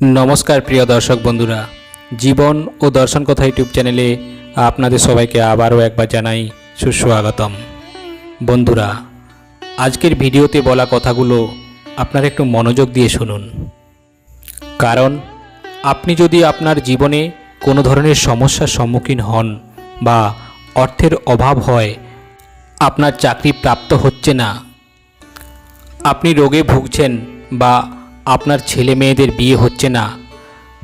নমস্কার প্রিয় দর্শক বন্ধুরা। জীবন ও দর্শন কথা ইউটিউব চ্যানেলে আপনাদের সবাইকে আবারও একবার জানাই সুস্বাগতম। বন্ধুরা, আজকের ভিডিওতে বলা কথাগুলো আপনারা একটু মনোযোগ দিয়ে শুনুন। কারণ, আপনি যদি আপনার জীবনে কোনো ধরনের সমস্যার সম্মুখীন হন বা অর্থের অভাব হয়, আপনার চাকরি প্রাপ্ত হচ্ছে না, আপনি রোগে ভুগছেন বা আপনার ছেলে মেয়েদের বিয়ে হচ্ছে না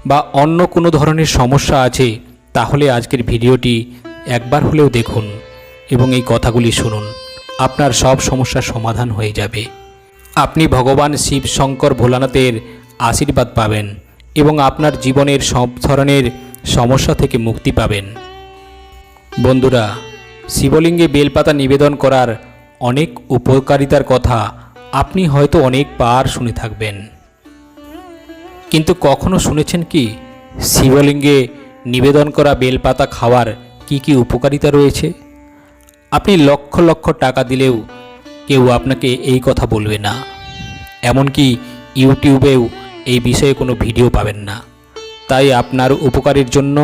বা অন্য কোনো ধরনের সমস্যা আছে, তাহলে আজকের ভিডিওটি একবার হলেও দেখুন এবং এই কথাগুলি শুনুন। আপনার সব সমস্যার সমাধান হয়ে যাবে। আপনি ভগবান শিব শঙ্কর ভোলানাথের আশীর্বাদ পাবেন এবং আপনার জীবনের সব ধরনের সমস্যা থেকে মুক্তি পাবেন। বন্ধুরা, শিবলিঙ্গে বেলপাতা নিবেদন করার অনেক উপকারিতার কথা আপনি হয়তো অনেকবার শুনে থাকবেন। কিন্তু কখনো শুনেছেন কি, শিবলিঙ্গে নিবেদন করা বেলপাতা খাওয়ার কি কি উপকারিতা রয়েছে? আপনি লক্ষ লক্ষ টাকা দিলেও কেউ আপনাকে এই কথা বলবে না। এমনকি ইউটিউবেও এই বিষয়ে কোনো ভিডিও পাবেন না। তাই আপনার উপকারের জন্য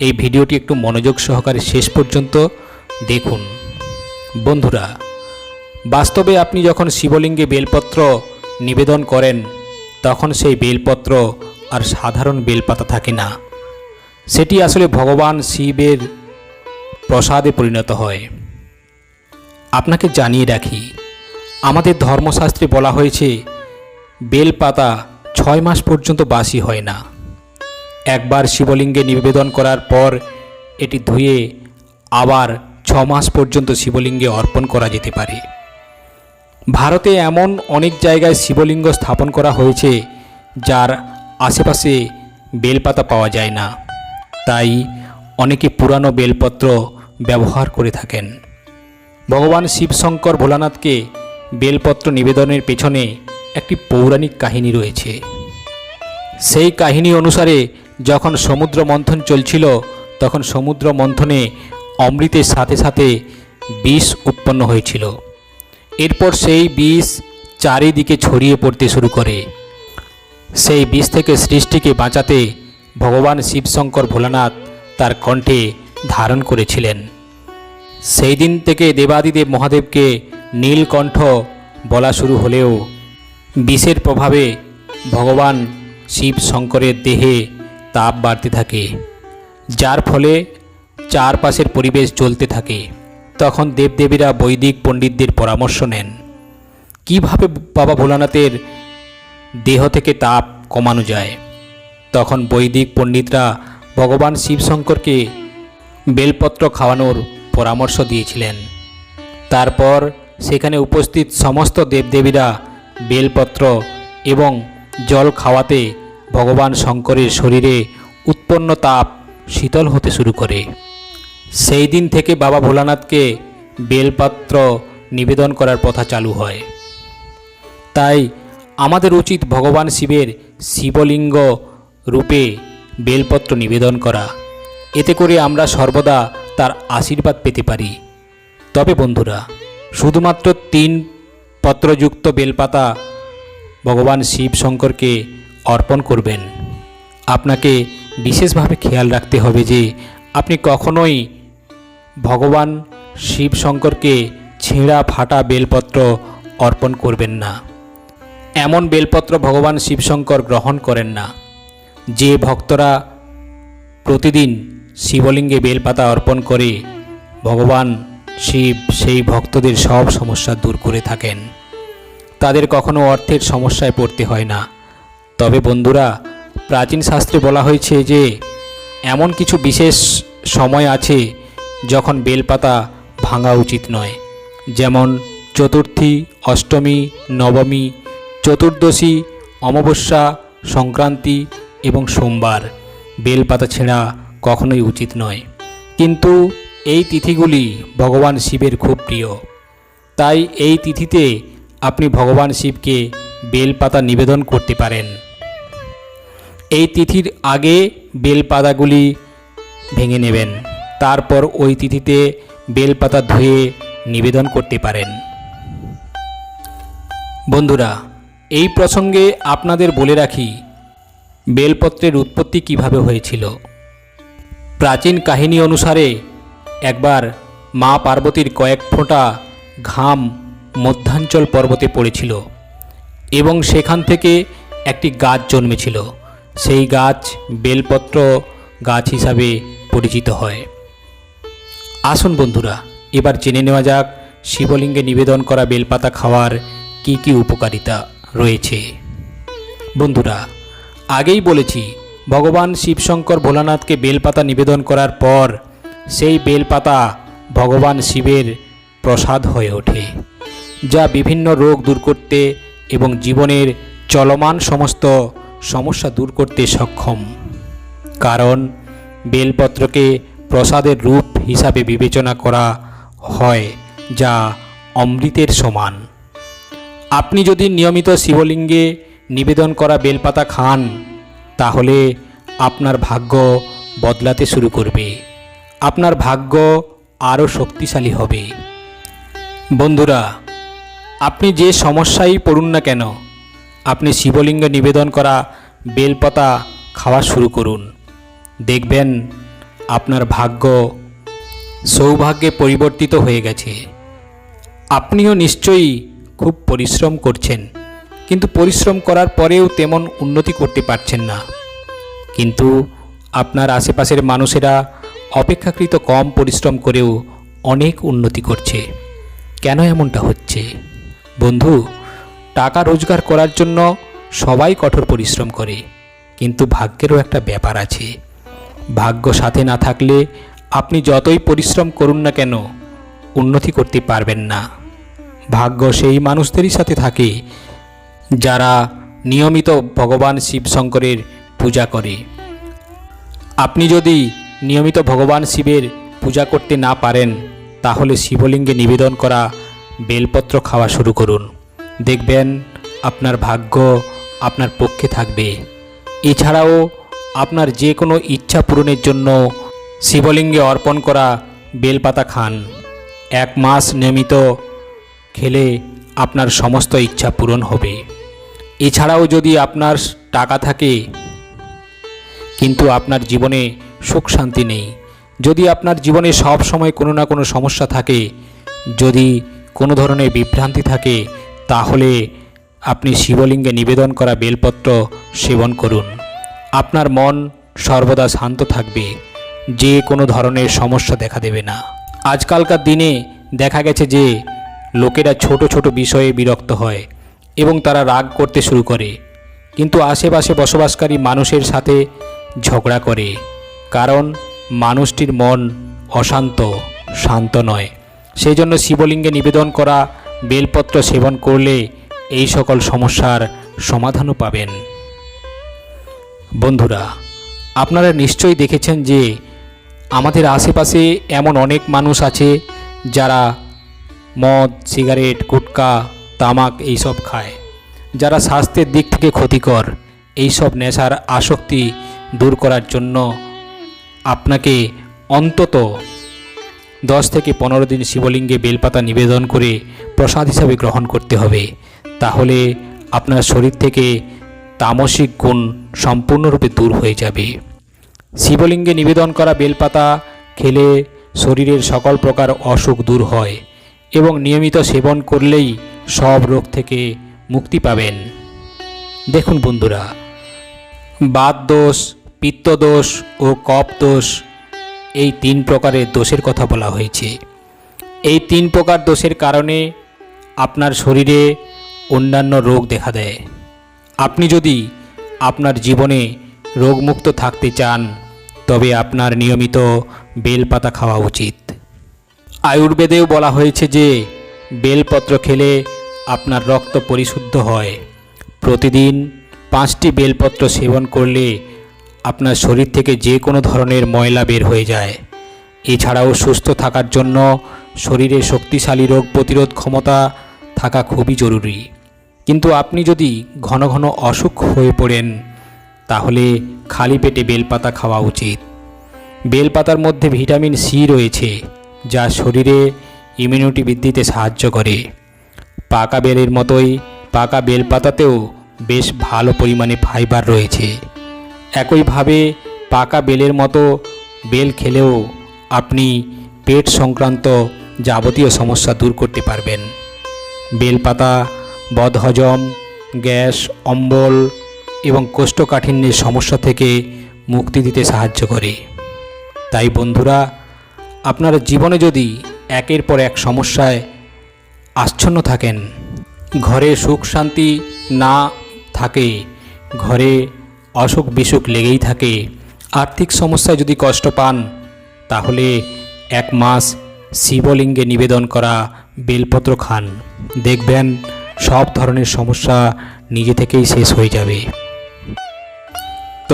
এই ভিডিওটি একটু মনোযোগ সহকারে শেষ পর্যন্ত দেখুন। বন্ধুরা, বাস্তবে আপনি যখন শিবলিঙ্গে বেলপত্র নিবেদন করেন তখন সেই বেলপত্র আর সাধারণ বেলপাতা থাকে না। সেটি আসলে ভগবান শিবের প্রসাদে পরিণত হয়। আপনাকে জানিয়ে রাখি, আমাদের ধর্মশাস্ত্রে বলা হয়েছে, বেলপাতা ছয় মাস পর্যন্ত বাসি হয় না। একবার শিবলিঙ্গে নিবেদন করার পর এটি ধুয়ে আবার ছ মাস পর্যন্ত শিবলিঙ্গে অর্পণ করা যেতে পারে। ভারতে এমন অনেক জায়গায় শিবলিঙ্গ স্থাপন করা হয়েছে, যার আশেপাশে বেলপাতা পাওয়া যায় না। তাই অনেকে পুরানো বেলপত্র ব্যবহার করে থাকেন। ভগবান শিবশঙ্কর ভোলানাথকে বেলপত্র নিবেদনের পেছনে একটি পৌরাণিক কাহিনী রয়েছে। সেই কাহিনী অনুসারে যখন সমুদ্র মন্থন চলছিল, তখন সমুদ্র মন্থনে অমৃতের সাথে সাথে বিষ উৎপন্ন হয়েছিল। এরপর সেই বিষ চারিদিকে ছড়িয়ে পড়তে শুরু করে। সেই বিষ থেকে সৃষ্টিকে বাঁচাতে ভগবান শিবশঙ্কর ভোলানাথ তার কণ্ঠে ধারণ করেছিলেন। সেই দিন থেকে দেবাদিদেব মহাদেবকে নীলকণ্ঠ বলা শুরু হলেও বিষের প্রভাবে ভগবান শিব শঙ্করের দেহে তাপ বাড়তে থাকে, যার ফলে চারপাশের পরিবেশ চলতে থাকে। তখন দেবদেবীরা বৈদিক পণ্ডিতদের পরামর্শ নেন। কীভাবে বাবা ভোলানাথের দেহ থেকে তাপ কমানো যায়? তখন বৈদিক পণ্ডিতরা ভগবান শিবশঙ্করকে বেলপত্র খাওয়ানোর পরামর্শ দিয়েছিলেন। তারপর সেখানে উপস্থিত সমস্ত দেবদেবীরা বেলপত্র এবং জল খাওয়াতে ভগবান শঙ্করের শরীরে উৎপন্ন তাপ শীতল হতে শুরু করে। সেই দিন থেকে বাবা ভোলানাথকে বেলপাত্র নিবেদন করার প্রথা চালু হয়। তাই আমাদের উচিত ভগবান শিবের শিবলিঙ্গ রূপে বেলপত্র নিবেদন করা। এতে করে আমরা সর্বদা তার আশীর্বাদ পেতে পারি। তবে বন্ধুরা, শুধুমাত্র তিন পত্রযুক্ত বেলপাতা ভগবান শিব শঙ্করকে অর্পণ করবেন। আপনাকে বিশেষভাবে খেয়াল রাখতে হবে যে, আপনি কখনোই ভগবান শিব শঙ্করকে ছেঁড়া ফাটা বেলপত্র অর্পণ করবেন না। এমন বেলপত্র ভগবান শিবশঙ্কর গ্রহণ করেন না। যে ভক্তরা প্রতিদিন শিবলিঙ্গে বেলপাতা অর্পণ করে ভগবান শিব সেই ভক্তদের সব সমস্যা দূর করে থাকেন। তাদের কখনো অর্থের সমস্যায় পড়তে হয় না। তবে বন্ধুরা, প্রাচীন শাস্ত্রে বলা হয়েছে যে, এমন কিছু বিশেষ সময় আছে যখন বেলপাতা ভাঙা উচিত নয়, যেমন চতুর্থী, অষ্টমী, নবমী, চতুর্দশী, অমাবস্যা, সংক্রান্তি এবং সোমবার, বেলপাতা ছেঁড়া কখনোই উচিত নয়। কিন্তু এই তিথিগুলি ভগবান শিবের খুব প্রিয়। তাই এই তিথিতে আপনি ভগবান শিবকে বেলপাতা নিবেদন করতে পারেন। এই তিথির আগে বেলপাতাগুলি ভেঙে নেবেন। তারপর ওই তিথিতে বেলপাতা ধুয়ে নিবেদন করতে পারেন। বন্ধুরা, এই প্রসঙ্গে আপনাদের বলে রাখি, বেলপত্রের উৎপত্তি কীভাবে হয়েছিল। প্রাচীন কাহিনী অনুসারে একবার মা পার্বতীর কয়েক ফোঁটা ঘাম মধ্যাঞ্চল পর্বতে পড়েছিল এবং সেখান থেকে একটি গাছ জন্মেছিল। সেই গাছ বেলপত্র গাছ হিসাবে পরিচিত হয়। আসুন বন্ধুরা, এবার জেনে নেওয়া যাক শিবলিঙ্গে নিবেদন করা বেলপাতা খাওয়ার কি কি উপকারিতা রয়েছে। বন্ধুরা, আগেই বলেছি, ভগবান শিবশঙ্কর ভোলানাথকে বেলপাতা নিবেদন করার পর সেই বেলপাতা ভগবান শিবের প্রসাদ হয়ে ওঠে, যা বিভিন্ন রোগ দূর করতে এবং জীবনের চলমান সমস্ত সমস্যা দূর করতে সক্ষম। কারণ বেলপত্রকে প্রসাদের রূপ হিসাবে বিবেচনা করা হয়, যা অমৃতের সমান। আপনি যদি নিয়মিত শিবলিঙ্গে নিবেদন করা বেলপাতা খান, তাহলে আপনার ভাগ্য বদলাতে শুরু করবে। আপনার ভাগ্য আরও শক্তিশালী হবে। বন্ধুরা, আপনি যে সমস্যায় পড়ুন না কেন, আপনি শিবলিঙ্গে নিবেদন করা বেলপাতা খাওয়া শুরু করুন। দেখবেন আপনার ভাগ্য সৌভাগ্যে পরিবর্তিত হয়ে গেছে। আপনিও নিশ্চয়ই খুব পরিশ্রম করছেন, কিন্তু পরিশ্রম করার পরেও তেমন উন্নতি করতে পারছেন না। কিন্তু আপনার আশেপাশের মানুষেরা অপেক্ষাকৃত কম পরিশ্রম করেও অনেক উন্নতি করছে। কেন এমনটা হচ্ছে? বন্ধু, টাকা রোজগার করার জন্য সবাই কঠোর পরিশ্রম করে, কিন্তু ভাগ্যেরও একটা ব্যাপার আছে। ভাগ্য সাথে না থাকলে আপনি যতই পরিশ্রম করুন না কেন, উন্নতি করতে পারবেন না। ভাগ্য সেই মানুষদেরই সাথে থাকে, যারা নিয়মিত ভগবান শিবশঙ্করের পূজা করে। আপনি যদি নিয়মিত ভগবান শিবের পূজা করতে না পারেন, তাহলে শিবলিঙ্গে নিবেদন করা বেলপত্র খাওয়া শুরু করুন। দেখবেন আপনার ভাগ্য আপনার পক্ষে থাকবে। এছাড়াও আপনার যে কোনো ইচ্ছা পূরণের জন্য শিবলিঙ্গে অর্পণ করা বেলপাতা খান। এক মাস নিয়মিত খেলে আপনার সমস্ত ইচ্ছা পূরণ হবে। এছাড়াও যদি আপনার টাকা থাকে, কিন্তু আপনার জীবনে সুখ শান্তি নেই। যদি আপনার জীবনে সব সময় কোনো না কোনো সমস্যা থাকে, যদি কোনো ধরনের বিভ্রান্তি থাকে, তাহলে আপনি শিবলিঙ্গে নিবেদন করা বেলপত্র সেবন করুন। আপনার মন সর্বদা শান্ত থাকবে। যে কোনো ধরনের সমস্যা দেখা দেবে না। আজকালকার দিনে দেখা গেছে যে, লোকেরা ছোট ছোট বিষয়ে বিরক্ত হয় এবং তারা রাগ করতে শুরু করে। কিন্তু আশেপাশে বসবাসকারী মানুষের সাথে ঝগড়া করে, কারণ মানুষটির মন অশান্ত, শান্ত নয়। সেই জন্য শিবলিঙ্গে নিবেদন করা বেলপত্র সেবন করলে এই সকল সমস্যার সমাধানও পাবেন। বন্ধুরা, আপনারা নিশ্চয়ই দেখেছেন যে আমাদের আশেপাশে এমন অনেক মানুষ আছে যারা মদ, সিগারেট, গুটকা, তামাক এইসব খায়, যারা স্বাস্থ্যের দিক থেকে ক্ষতিকর। এইসব নেশার আসক্তি দূর করার জন্য আপনাকে অন্তত দশ থেকে পনেরো দিন শিবলিঙ্গে বেলপাতা নিবেদন করে প্রসাদ হিসাবে গ্রহণ করতে হবে। তাহলে আপনার শরীর থেকে তামসিক গুণ সম্পূর্ণরূপে দূর হয়ে যাবে। শিবলিঙ্গে নিবেদন করা বেলপাতা খেলে শরীরের সকল প্রকার অসুখ দূর হয় এবং নিয়মিত সেবন করলেই সব রোগ থেকে মুক্তি পাবেন। দেখুন বন্ধুরা, বাত দোষ পিত্তদোষ ও কপ দোষ এই তিন প্রকারের দোষের কথা বলা হয়েছে। এই তিন প্রকার দোষের কারণে আপনার শরীরে অন্যান্য রোগ দেখা দেয়। আপনি যদি আপনার জীবনে রোগমুক্ত থাকতে চান তবে আপনার নিয়মিত বেলপাতা খাওয়া উচিত। আয়ুর্বেদেও বলা হয়েছে যে, বেলপত্র খেলে আপনার রক্ত পরিশুদ্ধ হয়। প্রতিদিন পাঁচটি বেলপত্র সেবন করলে আপনার শরীর থেকে যে কোনো ধরনের ময়লা বের হয়ে যায়। এছাড়াও সুস্থ থাকার জন্য শরীরে শক্তিশালী রোগ প্রতিরোধ ক্ষমতা থাকা খুবই জরুরি। কিন্তু আপনি যদি ঘন ঘন অসুখ হয়ে পড়েন তাহলে খালি পেটে বেলপাতা খাওয়া উচিত। বেলপাতার মধ্যে ভিটামিন সি রয়েছে, যা শরীরে ইমিউনিটি বৃদ্ধিতে সাহায্য করে। পাকা বেলের মতোই পাকা বেলপাতাতেও বেশ ভালো পরিমাণে ফাইবার রয়েছে। একইভাবে পাকা বেলের মতো বেল খেলেও আপনি পেট সংক্রান্ত যাবতীয় সমস্যা দূর করতে পারবেন। বেলপাতা, বদহজম, গ্যাস, অম্বল এবং কোষ্ঠকাঠিন্যের সমস্যা থেকে মুক্তি দিতে সাহায্য করে। তাই বন্ধুরা, আপনার জীবনে যদি একের পর এক সমস্যায় আচ্ছন্ন থাকেন, ঘরে সুখ শান্তি না থাকে, ঘরে অসুখ বিসুখ লেগেই থাকে, আর্থিক সমস্যায় যদি কষ্ট পান, তাহলে এক মাস শিবলিঙ্গে নিবেদন করা বেলপত্র খান। দেখবেন সব ধরনের সমস্যা নিজে থেকেই শেষ হয়ে যাবে।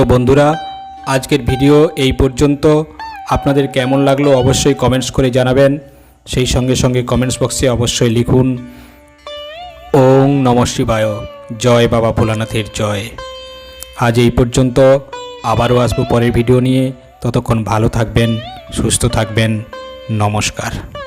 তো বন্ধুরা, আজকের ভিডিও এই পর্যন্ত। আপনাদের কেমন লাগল অবশ্যই কমেন্টস করে জানাবেন। সেই সঙ্গে সঙ্গে কমেন্টস বক্সে অবশ্যই লিখুন। ওং নম শিবায়। জয় বাবা ভোলানাথের জয়। আজ এই পর্যন্ত আবারও আসব পরের ভিডিও নিয়ে। ততক্ষণ ভালো থাকবেন, সুস্থ থাকবেন। নমস্কার।